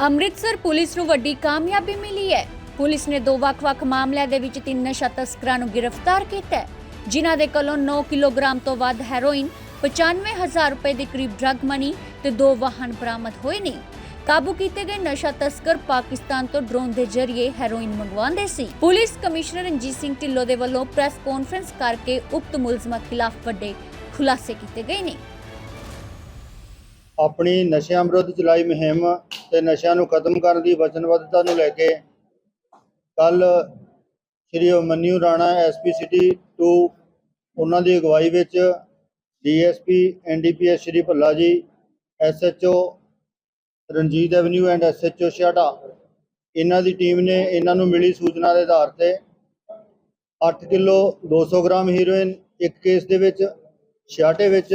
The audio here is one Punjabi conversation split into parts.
ਅੰਮ੍ਰਿਤਸਰ ਪੁਲਿਸ ਨੂੰ ਵੱਡੀ ਕਾਮਯਾਬੀ ਮਿਲੀ ਹੈ। ਪੁਲਿਸ ਨੇ ਦੋ ਵੱਖ-ਵੱਖ ਮਾਮਲਿਆਂ ਦੇ ਵਿੱਚ ਤਿੰਨ ਨਸ਼ਾ ਤਸਕਰਾਂ ਨੂੰ ਗ੍ਰਿਫਤਾਰ ਕੀਤਾ ਜਿਨ੍ਹਾਂ ਦੇ ਕੋਲੋਂ 9 ਕਿਲੋਗ੍ਰਾਮ ਤੋਂ ਵੱਧ ਹੈਰੋਇਨ 95000 ਰੁਪਏ ਦੇ ਕਰੀਬ ਡਰੱਗ ਮਨੀ ਤੇ ਦੋ ਵਾਹਨ ਬਰਾਮਦ ਹੋਏ ਨੇ। ਕਾਬੂ ਕੀਤੇ ਗਏ ਨਸ਼ਾ ਤਸਕਰ ਪਾਕਿਸਤਾਨ ਤੋਂ ਡਰੋਨ ਦੇ ਜ਼ਰੀਏ ਹੈਰੋਇਨ ਮੰਗਵਾਉਂਦੇ ਸੀ। ਪੁਲਿਸ ਕਮਿਸ਼ਨਰ ਰਣਜੀਤ ਸਿੰਘ ਢਿੱਲੋਂ ਦੇ ਵੱਲੋਂ ਪ੍ਰੈਸ ਕਾਨਫਰੰਸ ਕਰਕੇ ਉਕਤ ਮੁਲਜ਼ਮਾਂ ਖਿਲਾਫ ਵੱਡੇ ਖੁਲਾਸੇ ਕੀਤੇ ਗਏ ਨੇ। ਆਪਣੀ ਨਸ਼ਿਆਂ ਵਿਰੁੱਧ ਚਲਾਈ ਮੁਹਿੰਮ ਤੇ ਨਸ਼ਿਆਂ ਨੂੰ ਖਤਮ ਕਰਨ ਦੀ ਵਚਨਬੱਧਤਾ ਨੂੰ ਲੈ ਕੇ ਕੱਲ ਸ਼੍ਰੀ ਅਮਨਿਊ ਰਾਣਾ ਐਸਪੀ ਸਿਟੀ 2 ਉਹਨਾਂ ਦੀ ਅਗਵਾਈ ਵਿੱਚ DSP NDPS Shri Bhalla ji SHO Ranjit Avenue and SHO Chheharta ਇਹਨਾਂ ਦੀ ਟੀਮ ਨੇ ਇਹਨਾਂ ਨੂੰ ਮਿਲੀ ਸੂਚਨਾ ਦੇ ਆਧਾਰ ਤੇ 8 ਕਿਲੋ 200 ਗ੍ਰਾਮ ਹੀਰੋਇਨ ਇੱਕ ਕੇਸ ਦੇ ਵਿੱਚ ਛਿਆਟੇ ਵਿੱਚ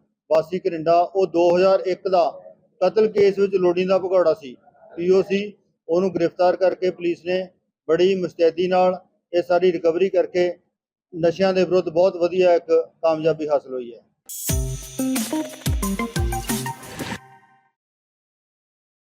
ਵਾਸੀ ਕਰਿੰਡਾ, ਉਹ 2001 ਦਾ ਕਤਲ ਕੇਸ ਵਿੱਚ ਲੋੜੀਂਦਾ ਭਗੌੜਾ ਸੀ। ਪੀਓਸੀ ਉਹਨੂੰ ਗ੍ਰਿਫਤਾਰ ਕਰਕੇ ਪੁਲਿਸ ਨੇ ਬੜੀ ਮੁਸਤੈਦੀ ਨਾਲ ਇਹ ਸਾਰੀ ਰਿਕਵਰੀ ਕਰਕੇ ਨਸ਼ਿਆਂ ਦੇ ਵਿਰੁੱਧ ਬਹੁਤ ਵਧੀਆ ਇੱਕ ਕਾਮਯਾਬੀ ਹਾਸਲ ਹੋਈ ਹੈ।